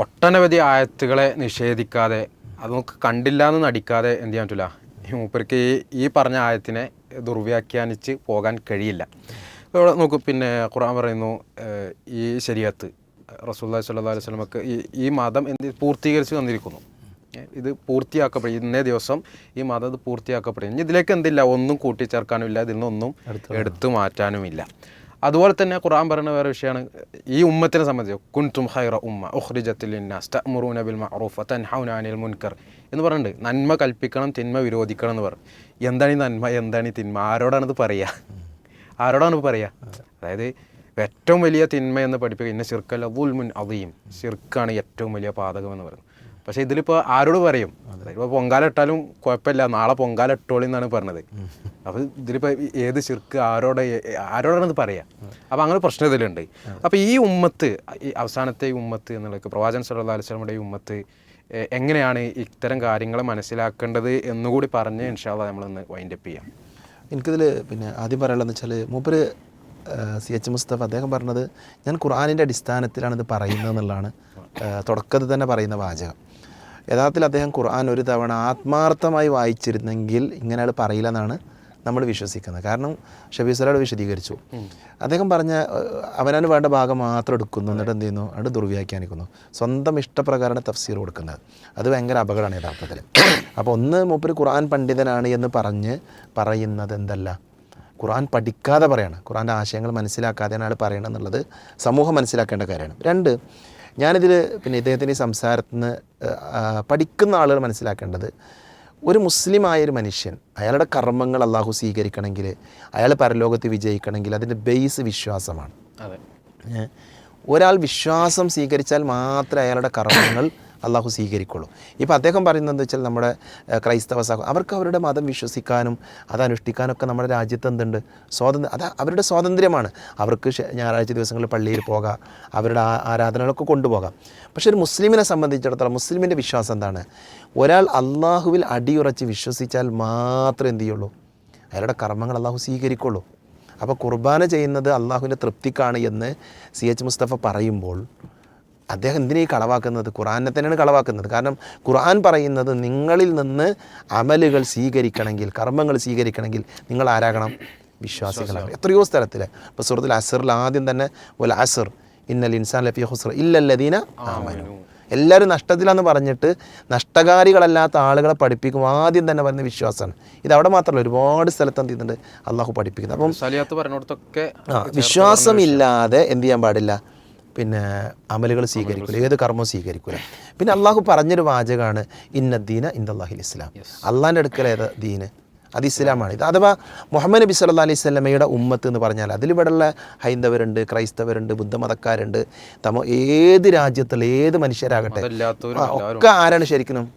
ഒട്ടനവധി ആയത്തുകളെ നിഷേധിക്കാതെ അത് നമുക്ക് കണ്ടില്ല എന്ന് നടിക്കാതെ എന്ത് ചെയ്യാൻ പറ്റില്ല ഈ മൂപ്പർക്ക് ഈ ഈ പറഞ്ഞ ആയത്തിനെ ദുർവ്യാഖ്യാനിച്ച് പോകാൻ കഴിയില്ല. ഇവിടെ നോക്കൂ പിന്നെ ഖുറാൻ പറയുന്നു ഈ ശരിയത്ത് റസൂല്ലാ സല്ലാ അലൈഹി സ്വലമക്ക് ഈ ഈ മതം എന്ത് പൂർത്തീകരിച്ച് വന്നിരിക്കുന്നു ഇത് പൂർത്തിയാക്കപ്പെടും. ഇന്നേ ദിവസം ഈ മതം ഇത് പൂർത്തിയാക്കപ്പെടും. ഇതിലേക്ക് എന്തില്ല? ഒന്നും കൂട്ടിച്ചേർക്കാനുമില്ല ഇതിൽ നിന്നൊന്നും എടുത്തു മാറ്റാനുമില്ല. അതുപോലെ തന്നെ ഖുർആൻ പറയുന്ന വേറെ വിഷയമാണ്. ഈ ഉമ്മത്തിനെ സംബന്ധിച്ച് കുൻതും ഹൈറ ഉമ്മ ഉഹ്രിജത്തിൽ തഅ്മുറൂന ബിൽ മഅറൂഫ് തൻഹൗന അനിൽ മുൻകർ എന്ന് പറഞ്ഞിട്ട് നന്മ കൽപ്പിക്കണം തിന്മ വിരോധിക്കണം എന്ന് പറഞ്ഞു. എന്താണ് ഈ നന്മ? എന്താണ് ഈ തിന്മ? ആരോടാണിത് പറയുക ആരോടാണ് പറയുക അതായത് ഏറ്റവും വലിയ തിന്മ എന്ന് പഠിപ്പിക്കുക. ഇന്ന ശിർക്കല്ല വുൽമുൻ അദീം. ശിർക്കാണ് ഏറ്റവും വലിയ പാതകം എന്ന് പറയുന്നത്. പക്ഷേ ഇതിലിപ്പോൾ ആരോട് പറയും? ഇപ്പോൾ പൊങ്കാല ഇട്ടാലും കുഴപ്പമില്ല നാളെ പൊങ്കാല ഇട്ടോളി എന്നാണ് പറഞ്ഞത്. അപ്പോൾ ഇതിലിപ്പോൾ ഏത് ശിർക്ക് ആരോടെ ആരോടാണ് ഇത് പറയുക അപ്പോൾ അങ്ങനെ പ്രശ്നം ഇതിലുണ്ട്. അപ്പോൾ ഈ ഉമ്മത്ത് ഈ അവസാനത്തെ ഉമ്മത്ത് സല്ലല്ലാഹു അലൈഹി വസല്ലമയുടെ ഈ ഉമ്മത്ത് എങ്ങനെയാണ് ഇത്തരം കാര്യങ്ങൾ മനസ്സിലാക്കേണ്ടത് എന്നുകൂടി പറഞ്ഞ് ഇൻഷാല്ല നമ്മളൊന്ന് വൈൻഡപ്പ് ചെയ്യാം. എനിക്കിതിൽ പിന്നെ ആദ്യം പറയാനുള്ളതെന്ന് വെച്ചാൽ മൂപ്പര് സി എച്ച് മുസ്തഫ അദ്ദേഹം പറഞ്ഞത് ഞാൻ ഖുർആാനിന്റെ അടിസ്ഥാനത്തിലാണ് ഇത് പറയുന്നത് എന്നുള്ളതാണ്. തുടക്കത്തിൽ തന്നെ പറയുന്ന വാചകം. യഥാർത്ഥത്തിൽ അദ്ദേഹം ഖുർആൻ ഒരു തവണ ആത്മാർത്ഥമായി വായിച്ചിരുന്നെങ്കിൽ ഇങ്ങനെ ആൾ പറയില്ല എന്നാണ് നമ്മൾ വിശ്വസിക്കുന്നത്. കാരണം ഷബീർ സലാഡ് വിശദീകരിച്ചു. അദ്ദേഹം പറഞ്ഞ അവനവന് വേണ്ട ഭാഗം മാത്രം എടുക്കുന്നു. എന്നിട്ട് എന്ത് ചെയ്യുന്നു? അത് ദുർവ്യാഖ്യാനിക്കുന്നു. സ്വന്തം ഇഷ്ടപ്രകാരമാണ് തഫ്സീർ കൊടുക്കുന്നത്. അത് ഭയങ്കര അപകടമാണ് യഥാർത്ഥത്തിൽ അപ്പോൾ ഒന്ന് മൂപ്പര് ഖുർആൻ പണ്ഡിതനാണ് എന്ന് പറഞ്ഞ് പറയുന്നത് എന്തല്ല? ഖുർആൻ പഠിക്കാതെ പറയാണ്. ഖുർആന്റെ ആശയങ്ങൾ മനസ്സിലാക്കാതെയാണ് ആൾ പറയണം എന്നുള്ളത് സമൂഹം മനസ്സിലാക്കേണ്ട കാര്യമാണ്. രണ്ട് ഞാനിതിൽ പിന്നെ ഇദ്ദേഹത്തിന്റെ ഈ സംസാരത്തിൽ നിന്ന് പഠിക്കുന്ന ആളുകൾ മനസ്സിലാക്കേണ്ടത് ഒരു മുസ്ലിമായ ഒരു മനുഷ്യൻ അയാളുടെ കർമ്മങ്ങൾ അള്ളാഹു സ്വീകരിക്കണമെങ്കിൽ അയാൾ പരലോകത്ത് വിജയിക്കണമെങ്കിൽ അതിന്റെ ബേസ് വിശ്വാസമാണ്. ഒരാൾ വിശ്വാസം സ്വീകരിച്ചാൽ മാത്രമേ അയാളുടെ കർമ്മങ്ങൾ അള്ളാഹു സ്വീകരിക്കുള്ളൂ. ഇപ്പോൾ അദ്ദേഹം പറയുന്നത് എന്താ വെച്ചാൽ നമ്മുടെ ക്രൈസ്തവ സഹ അവർക്ക് അവരുടെ മതം വിശ്വസിക്കാനും അത് അനുഷ്ഠിക്കാനൊക്കെ നമ്മുടെ രാജ്യത്ത് എന്തുണ്ട്? സ്വാതന്ത്ര്യം അത് അവരുടെ സ്വാതന്ത്ര്യമാണ്. അവർക്ക് ഞായറാഴ്ച ദിവസങ്ങളിൽ പള്ളിയിൽ പോകാം അവരുടെ ആരാധനകളൊക്കെ കൊണ്ടുപോകാം. പക്ഷേ ഒരു മുസ്ലിമിനെ സംബന്ധിച്ചിടത്തോളം മുസ്ലിമിന്റെ വിശ്വാസം എന്താണ്? ഒരാൾ അള്ളാഹുവിൽ അടിയുറച്ച് വിശ്വസിച്ചാൽ മാത്രമേ എന്ത് ചെയ്യുള്ളൂ? അയാളുടെ കർമ്മങ്ങൾ അള്ളാഹു സ്വീകരിക്കുള്ളൂ. അപ്പോൾ കുർബാന ചെയ്യുന്നത് അള്ളാഹുവിന്റെ തൃപ്തിക്കാണ് എന്ന് സി എച്ച് മുസ്തഫ പറയുമ്പോൾ അദ്ദേഹം എന്തിനാ കളവാക്കുന്നത്? ഖുറാനെ തന്നെയാണ് കളവാക്കുന്നത്. കാരണം ഖുർആൻ പറയുന്നത് നിങ്ങളിൽ നിന്ന് അമലുകൾ സ്വീകരിക്കണമെങ്കിൽ കർമ്മങ്ങൾ സ്വീകരിക്കണമെങ്കിൽ നിങ്ങൾ ആരാകണം? വിശ്വാസികളാണ്. എത്രയോ സ്ഥലത്തിൽ ഇപ്പോൾ സുഹൃത്തിൽ അസറിൽ ആദ്യം തന്നെ ഒരു അസർ ഇന്നൽ ഇൻസാൻ ലഫി ഹുസർ ഇല്ലല്ലദീന ആമനു. എല്ലാവരും നഷ്ടത്തിലാന്ന് പറഞ്ഞിട്ട് നഷ്ടകാരികളല്ലാത്ത ആളുകളെ പഠിപ്പിക്കും ആദ്യം തന്നെ പറയുന്ന വിശ്വാസമാണ്. ഇത് അവിടെ മാത്രമല്ല ഒരുപാട് സ്ഥലത്ത് എന്ത് ചെയ്യുന്നുണ്ട്? അള്ളാഹു പഠിപ്പിക്കുന്നത് അപ്പം വിശ്വാസമില്ലാതെ എന്ത് ചെയ്യാൻ പാടില്ല? പിന്നെ അമലുകൾ സ്വീകരിക്കില്ല ഏത് കർമ്മവും സ്വീകരിക്കില്ല പിന്നെ അള്ളാഹു പറഞ്ഞൊരു വാചകമാണ് ഇന്ന ദീന ഇന്ദാഹിൽ ഇസ്ലാം. അള്ളാഹിന്റെ അടുക്കൽ ഏത് ദീന്? അത് ഇസ്ലാമാണ്. ഇത് അഥവാ മുഹമ്മദ് നബി സല്ലാ അലൈഹി സ്വലമയുടെ ഉമ്മത്ത് എന്ന് പറഞ്ഞാൽ അതിലിവിടെയുള്ള ഹൈന്ദവരുണ്ട് ക്രൈസ്തവരുണ്ട് ബുദ്ധമതക്കാരുണ്ട് തമോ ഏത് രാജ്യത്തുള്ള ഏത് മനുഷ്യരാകട്ടെ ഒക്കെ ആരാണ് ശരിക്കും?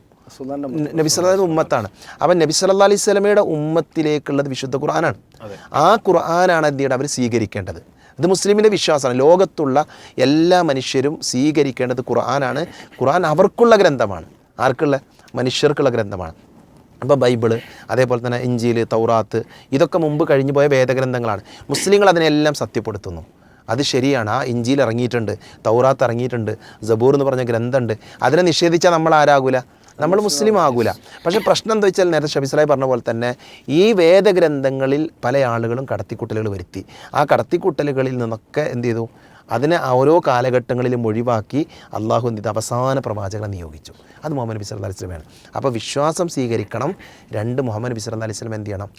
നബി സല്ലാ ഉമ്മത്താണ്. അവൻ നബി സല്ലാ അലൈഹി സ്വലമയുടെ ഉമ്മത്തിലേക്കുള്ളത് വിശുദ്ധ ഖുർആനാണ്. ആ ഖുർആനാണ് എന്ത് ചെയ്യേണ്ടത് അവർ സ്വീകരിക്കേണ്ടത്. ഇത് മുസ്ലിമിന്റെ വിശ്വാസമാണ്. ലോകത്തുള്ള എല്ലാ മനുഷ്യരും സ്വീകരിക്കേണ്ടത് ഖുർആനാണ്. ഖുർആൻ അവർക്കുള്ള ഗ്രന്ഥമാണ്. ആർക്കുള്ള? മനുഷ്യർക്കുള്ള ഗ്രന്ഥമാണ്. അപ്പോൾ ബൈബിൾ അതേപോലെ തന്നെ ഇഞ്ചിയിൽ തൗറാത്ത് ഇതൊക്കെ മുമ്പ് കഴിഞ്ഞു പോയ വേദഗ്രന്ഥങ്ങളാണ്. മുസ്ലിങ്ങൾ അതിനെല്ലാം സത്യപ്പെടുത്തുന്നു. അത് ശരിയാണ്. ആ ഇഞ്ചിയിൽ ഇറങ്ങിയിട്ടുണ്ട് തൗറാത്ത് ഇറങ്ങിയിട്ടുണ്ട് ജബൂർ എന്ന് പറഞ്ഞ ഗ്രന്ഥമുണ്ട്. അതിനെ നിഷേധിച്ചാൽ നമ്മൾ ആരാകൂല? നമ്മൾ മുസ്ലിം ആകൂല. പക്ഷേ പ്രശ്നം എന്താ വെച്ചാൽ നേരത്തെ ഷബിസ്ലായി പറഞ്ഞ പോലെ തന്നെ ഈ വേദഗ്രന്ഥങ്ങളിൽ പല ആളുകളും കടത്തിക്കൂട്ടലുകൾ വരുത്തി. ആ കടത്തിക്കൂട്ടലുകളിൽ നിന്നൊക്കെ എന്ത് ചെയ്തു? അതിനെ ഓരോ കാലഘട്ടങ്ങളിലും ഒഴിവാക്കി അള്ളാഹു എന്ത് അവസാന പ്രവാചകനെ നിയോഗിച്ചു. അത് മുഹമ്മദ് നബി സല്ലാ അലൈഹി വസല്ലമയാണ്. അപ്പോൾ വിശ്വാസം സ്വീകരിക്കണം. രണ്ട് മുഹമ്മദ് നബി സല്ലാ അലൈഹി വസല്ലം എന്ത് ചെയ്യണം?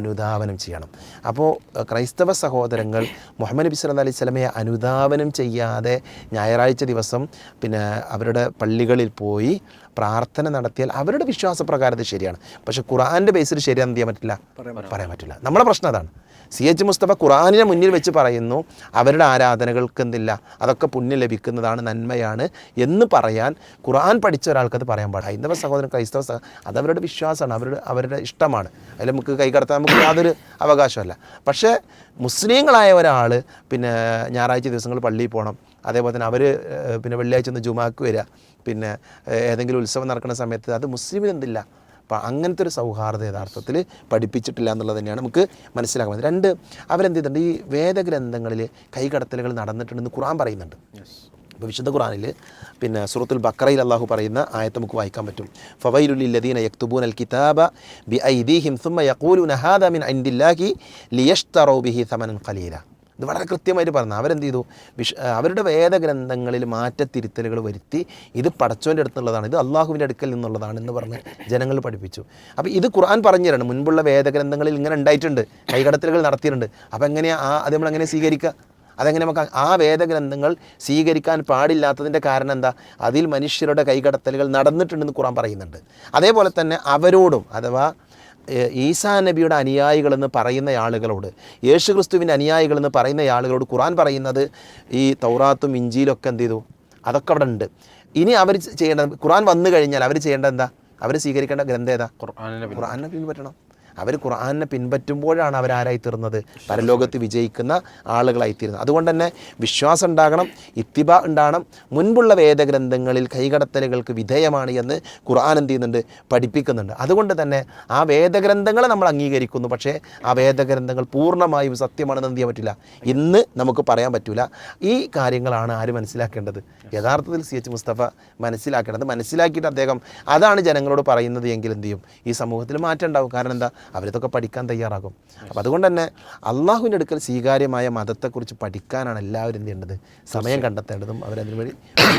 അനുധാവനം ചെയ്യും ചെയ്യണം. അപ്പോൾ ക്രൈസ്തവ സഹോദരങ്ങൾ മുഹമ്മദ് നബി സല്ലാ അലൈഹി സ്വലമയെ അനുധാവനം ചെയ്യാതെ ഞായറാഴ്ച ദിവസം പിന്നെ അവരുടെ പള്ളികളിൽ പോയി പ്രാർത്ഥന നടത്തിയാൽ അവരുടെ വിശ്വാസപ്രകാരം ശരിയാണ്. പക്ഷേ ഖുറാന്റെ ബേസിൽ ശരിയാണെന്ന് ചെയ്യാൻ പറ്റില്ല? പറയാൻ പറ്റില്ല. നമ്മളെ പ്രശ്നം അതാണ്. സി എച്ച് മുസ്തഫ ഖുറാനിനെ മുന്നിൽ വെച്ച് പറയുന്നു അവരുടെ ആരാധനകൾക്ക് എന്തില്ല അതൊക്കെ പുണ്യം ലഭിക്കുന്നതാണ് നന്മയാണ് എന്ന് പറയാൻ ഖുറാൻ പഠിച്ച ഒരാൾക്കത് പറയാൻ പാടില്ല ഹൈന്ദവ സഹോദരൻ ക്രൈസ്തവ സഹ അത് അവരുടെ വിശ്വാസമാണ് അവരുടെ അവരുടെ ഇഷ്ടമാണ്. അതിൽ നമുക്ക് കൈകടത്താൻ നമുക്ക് യാതൊരു അവകാശമല്ല. പക്ഷേ മുസ്ലിങ്ങളായ ഒരാൾ പിന്നെ ഞായറാഴ്ച ദിവസങ്ങൾ പള്ളിയിൽ പോകണം അതേപോലെ തന്നെ അവർ പിന്നെ വെള്ളിയാഴ്ച ഒന്ന് ജുമാക്ക് വരിക പിന്നെ ഏതെങ്കിലും ഉത്സവം നടക്കുന്ന സമയത്ത് അത് മുസ്ലിമിൽ എന്തില്ല അപ്പം അങ്ങനത്തെ ഒരു സൗഹാർദ്ദ യഥാർത്ഥത്തിൽ പഠിപ്പിച്ചിട്ടില്ല എന്നുള്ളത് തന്നെയാണ് നമുക്ക് മനസ്സിലാക്കാൻ പറ്റുന്നത് രണ്ട് അവരെന്ത് ചെയ്തിട്ടുണ്ട്? ഈ വേദഗ്രന്ഥങ്ങളിൽ കൈകടത്തലുകൾ നടന്നിട്ടുണ്ടെന്ന് ഖുറാൻ പറയുന്നുണ്ട്. അപ്പോൾ വിശുദ്ധ ഖുറാനിൽ പിന്നെ സൂറത്തുൽ ബക്രയിൽ അള്ളാഹു പറയുന്ന ആയത്ത് നമുക്ക് വായിക്കാൻ പറ്റും. ഫവൈലുല്ലദീന യക്തുബൂൻ അൽ കിതാബ ബി ഐദീഹിം സുമ്മ യഖൂലുന ഹാദ മിൻ ഇൻദില്ലാഹി ലിയഷ്തറൂ ബിഹി സമനൻ ഖലീല. ഇത് വളരെ കൃത്യമായിട്ട് പറഞ്ഞു. അവരെന്ത് ചെയ്തു? വിഷ അവരുടെ വേദഗ്രന്ഥങ്ങളിൽ മാറ്റത്തിരുത്തലുകൾ വരുത്തി ഇത് പടച്ചോന്റെ അടുത്തുള്ളതാണ് ഇത് അള്ളാഹുവിന്റെ അടുക്കൽ നിന്നുള്ളതാണ് എന്ന് പറഞ്ഞ് ജനങ്ങൾ പഠിപ്പിച്ചു. അപ്പോൾ ഇത് ഖുർആൻ പറഞ്ഞു തരണം മുൻപുള്ള വേദഗ്രന്ഥങ്ങളിൽ ഇങ്ങനെ ഉണ്ടായിട്ടുണ്ട്. കൈകടത്തലുകൾ നടത്തിയിട്ടുണ്ട്. അപ്പോൾ എങ്ങനെയാണ് ആ അത് നമ്മൾ എങ്ങനെ സ്വീകരിക്കുക? അതെങ്ങനെ നമുക്ക് ആ വേദഗ്രന്ഥങ്ങൾ സ്വീകരിക്കാൻ പാടില്ലാത്തതിന്റെ കാരണം എന്താ? അതിൽ മനുഷ്യരുടെ കൈകടത്തലുകൾ നടന്നിട്ടുണ്ടെന്ന് ഖുറാൻ പറയുന്നുണ്ട്. അതേപോലെ തന്നെ അവരോടും അഥവാ ഈസാ നബിയുടെ അനുയായികളെന്ന് പറയുന്ന ആളുകളോട് യേശുക്രിസ്തുവിന്റെ അനുയായികളെന്ന് പറയുന്ന ആളുകളോട് ഖുറാൻ പറയുന്നത് ഈ തൗറാത്തും ഇഞ്ചിയിലൊക്കെ എന്ത് ചെയ്തു? അതൊക്കെ അവിടെ ഉണ്ട്. ഇനി അവർ ചെയ്യേണ്ടത് ഖുറാൻ വന്നു കഴിഞ്ഞാൽ അവർ ചെയ്യേണ്ടത് എന്താ? അവർ സ്വീകരിക്കേണ്ട ഗ്രന്ഥ ഏതാ? ഖുർആനെ പിൻപറ്റണം അവർ ഖുർആനെ പിൻപറ്റുമ്പോഴാണ് ആരായി തീർന്നത്. പരലോകത്ത് വിജയിക്കുന്ന ആളുകളായി തീരുന്നത്. അതുകൊണ്ട് തന്നെ വിശ്വാസം ഉണ്ടാകണം ഇത്തിബ ഉണ്ടാകണം. മുൻപുള്ള വേദഗ്രന്ഥങ്ങളിൽ കൈകടത്തലുകൾക്ക് വിധേയമാണ് എന്ന് ഖുർആൻ എന്ത് ചെയ്യുന്നുണ്ട്? പഠിപ്പിക്കുന്നുണ്ട്. അതുകൊണ്ട് തന്നെ ആ വേദഗ്രന്ഥങ്ങളെ നമ്മൾ അംഗീകരിക്കുന്നു. പക്ഷേ ആ വേദഗ്രന്ഥങ്ങൾ പൂർണമായും സത്യമാണെന്ന് എന്ത് ചെയ്യാൻ പറ്റില്ല? ഇന്ന് നമുക്ക് പറയാൻ പറ്റില്ല ഈ കാര്യങ്ങളാണ് ആര് മനസ്സിലാക്കേണ്ടത്? യഥാർത്ഥത്തിൽ സി എച്ച് മുസ്തഫ മനസ്സിലാക്കേണ്ടത്. മനസ്സിലാക്കിയിട്ട് അദ്ദേഹം അതാണ് ജനങ്ങളോട് പറയുന്നത് എങ്കിൽ എന്ത് ചെയ്യും? ഈ സമൂഹത്തിൽ മാറ്റം ഉണ്ടാവും. കാരണം എന്താ? അവരിതൊക്കെ പഠിക്കാൻ തയ്യാറാകും. അപ്പം അതുകൊണ്ട് തന്നെ അള്ളാഹുവിന്റെ അടുക്കൽ സ്വീകാര്യമായ മതത്തെക്കുറിച്ച് പഠിക്കാനാണ് എല്ലാവരും എന്ത് ചെയ്യേണ്ടത്? സമയം കണ്ടെത്തേണ്ടതും അവരതിനു വേണ്ടി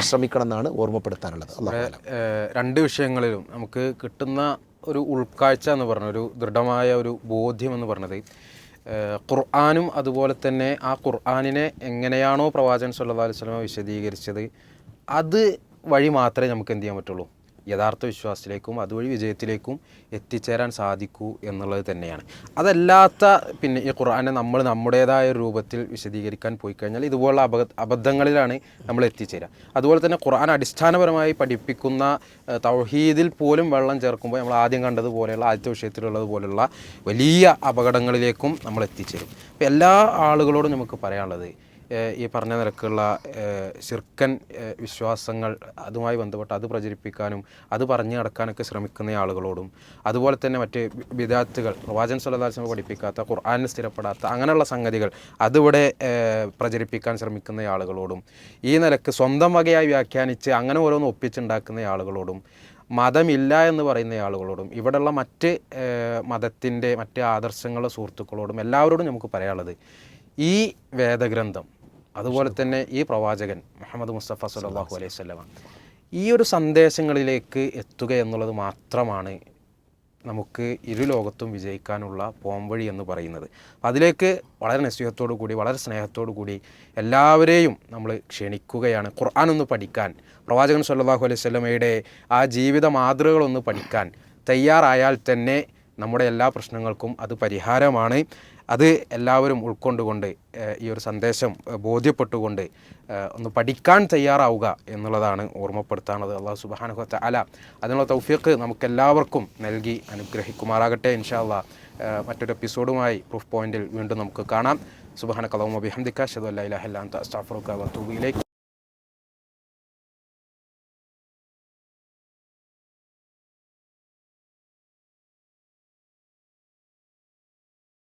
ശ്രമിക്കണം എന്നാണ് ഓർമ്മപ്പെടുത്താനുള്ളത് രണ്ട് വിഷയങ്ങളിലും നമുക്ക് കിട്ടുന്ന ഒരു ഉൾക്കാഴ്ച എന്ന് പറഞ്ഞ ഒരു ദൃഢമായ ഒരു ബോധ്യം എന്ന് പറഞ്ഞത് ഖുർആാനും അതുപോലെ തന്നെ ആ ഖുർആാനിനെ എങ്ങനെയാണോ പ്രവാചകൻ സല്ലാ അലൈഹി സ്വലമ വിശദീകരിച്ചത് അത് വഴി മാത്രമേ നമുക്ക് എന്ത് ചെയ്യാൻ പറ്റുള്ളൂ. യഥാർത്ഥ വിശ്വാസത്തിലേക്കും അതുവഴി വിജയത്തിലേക്കും എത്തിച്ചേരാൻ സാധിക്കൂ എന്നുള്ളത് തന്നെയാണ്. അതല്ലാത്ത പിന്നെ ഈ ഖുർആനെ നമ്മൾ നമ്മുടേതായ രൂപത്തിൽ വിശദീകരിക്കാൻ പോയി കഴിഞ്ഞാൽ ഇതുപോലുള്ള അബദ്ധ അബദ്ധങ്ങളിലാണ് നമ്മൾ എത്തിച്ചേരുക. അതുപോലെ തന്നെ ഖുർആൻ അടിസ്ഥാനപരമായി പഠിപ്പിക്കുന്ന തൗഹീദിൽ പോലും വെള്ളം ചേർക്കുമ്പോൾ നമ്മൾ ആദ്യം കണ്ടതുപോലെയുള്ള ആദ്യത്തെ വിഷയത്തിലുള്ളത് പോലെയുള്ള വലിയ അപകടങ്ങളിലേക്കും നമ്മൾ എത്തിച്ചേരും. അപ്പോൾ എല്ലാ ആളുകളോടും നമുക്ക് പറയാനുള്ളത് ഈ പറഞ്ഞ നിരക്കുള്ള ശിർക്കൻ വിശ്വാസങ്ങൾ അതുമായി ബന്ധപ്പെട്ട് അത് പ്രചരിപ്പിക്കാനും അത് പറഞ്ഞു നടക്കാനൊക്കെ ശ്രമിക്കുന്ന ആളുകളോടും അതുപോലെ തന്നെ മറ്റ് വിദ്യാർത്ഥികൾ പ്രവാചൻ സ്വലദാസം പഠിപ്പിക്കാത്ത ഖുർആാനിൽ സ്ഥിരപ്പെടാത്ത അങ്ങനെയുള്ള സംഗതികൾ അതിവിടെ പ്രചരിപ്പിക്കാൻ ശ്രമിക്കുന്ന ആളുകളോടും ഈ നിലയ്ക്ക് സ്വന്തം വകയായി വ്യാഖ്യാനിച്ച് അങ്ങനെ ഓരോന്ന് ഒപ്പിച്ചുണ്ടാക്കുന്ന ആളുകളോടും മതമില്ല എന്ന് പറയുന്ന ആളുകളോടും ഇവിടെയുള്ള മറ്റ് മതത്തിന്റെ മറ്റ് ആദർശങ്ങളുടെ സുഹൃത്തുക്കളോടും എല്ലാവരോടും നമുക്ക് പറയാനുള്ളത് ഈ വേദഗ്രന്ഥം അതുപോലെ തന്നെ ഈ പ്രവാചകൻ മുഹമ്മദ് മുസ്തഫ സല്ലല്ലാഹു അലൈഹി വസല്ലമ ഈ ഒരു സന്ദേശങ്ങളിലേക്ക് എത്തുക എന്നുള്ളത് മാത്രമാണ് നമുക്ക് ഇരു ലോകത്തും വിജയിക്കാനുള്ള പോംവഴി എന്ന് പറയുന്നത്. അതിലേക്ക് വളരെ നസ്യഹത്തോടു കൂടി വളരെ സ്നേഹത്തോടു കൂടി എല്ലാവരെയും നമ്മൾ ക്ഷണിക്കുകയാണ്. ഖുർആൻ ഒന്ന് പഠിക്കാൻ പ്രവാചകൻ സല്ലാഹു അലൈഹി വസല്ലമയുടെ ആ ജീവിത മാതൃകകളൊന്ന് പഠിക്കാൻ തയ്യാറായാൽ തന്നെ നമ്മുടെ എല്ലാ പ്രശ്നങ്ങൾക്കും അത് പരിഹാരമാണ്. അത് എല്ലാവരും ഉൾക്കൊണ്ടുകൊണ്ട് ഈ ഒരു സന്ദേശം ബോധ്യപ്പെട്ടുകൊണ്ട് ഒന്ന് പഠിക്കാൻ തയ്യാറാവുക എന്നുള്ളതാണ് ഓർമ്മപ്പെടുത്താനുള്ളത്. അള്ളാഹു സുബാനുഹത്ത അല അതിനുള്ള തൗഫീഖ് നമുക്കെല്ലാവർക്കും നൽകി അനുഗ്രഹിക്കുമാറാകട്ടെ ഇൻഷാല്ല മറ്റൊരു എപ്പിസോഡുമായി പ്രൂഫ് പോയിന്റിൽ വീണ്ടും നമുക്ക് കാണാം. സുബാന കലവും ബിഹംദിക്ക ഷദു അല്ലാ ഇലാഹ ഇല്ലാ അൻത അസ്തഗ്ഫിറുക വഅതൂബു ഇലൈക്.